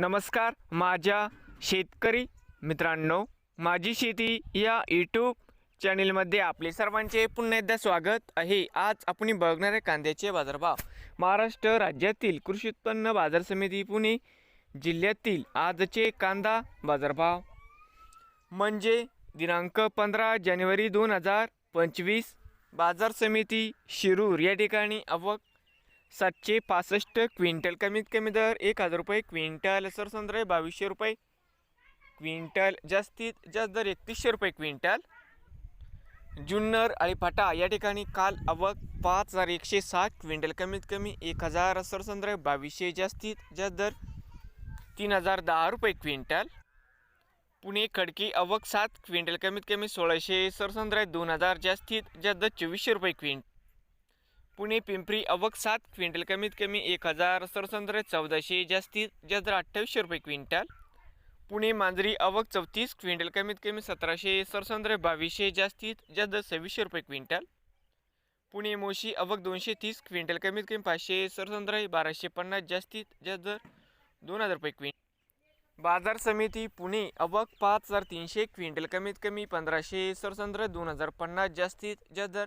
नमस्कार माझ्या शेतकरी मित्रांनो माझी शेती या यूट्यूब चॅनेलमध्ये आपले सर्वांचे पुन्हा एकदा स्वागत आहे. आज आपण बघणार आहे कांद्याचे बाजारभाव. महाराष्ट्र राज्यातील कृषी उत्पन्न बाजार समिती पुणे जिल्ह्यातील आजचे कांदा बाजारभाव. म्हणजे दिनांक पंधरा जानेवारी दोन हजार पंचवीस बाजार समिती शिरूर या ठिकाणी आवक सातशे पासष्ट क्विंटल. कमीत कमी दर एक हजार रुपये. क्विंटल सरसंद्र बावीसशे रुपये. क्विंटल जास्तीत जास्त दर एकतीसशे रुपये क्विंटल. जुन्नर आणि या ठिकाणी काल आवक पाच हजार एकशे साठ. क्विंटल कमीत कमी एक हजार सरसंद्र बावीसशे जास्तीत जास्त दर तीन हजार दहा रुपये क्विंटल. पुणे खडकी आवक सात. क्विंटल कमीत कमी सोळाशे सरसंद्र दोन हजार जास्तीत जास्त चोवीसशे रुपये क्विंट पुणे पिंपरी अवक सात क्विंटल कमीत कमी एक हजार सरसंद्र चौदाशे जास्तीत जास्त अठ्ठावीसशे रुपये क्विंटल. पुणे मांजरी अवक चौतीस क्विंटल कमीत कमी सतराशे सरसंद्र बावीसशे जास्तीत जास्त सव्वीसशे रुपये क्विंटल. पुणे मोशी अवक दोनशे तीस क्विंटल कमीत कमी पाचशे सरसंद्र बाराशे पन्नास जास्तीत जास्त दर दोन हजार रुपये क्विंटल बाजार समिती पुणे अवक पाच हजार तीनशे क्विंटल कमीत कमी पंधराशे सरसंद्र दोन हजार पन्नास जास्तीत जास्त दर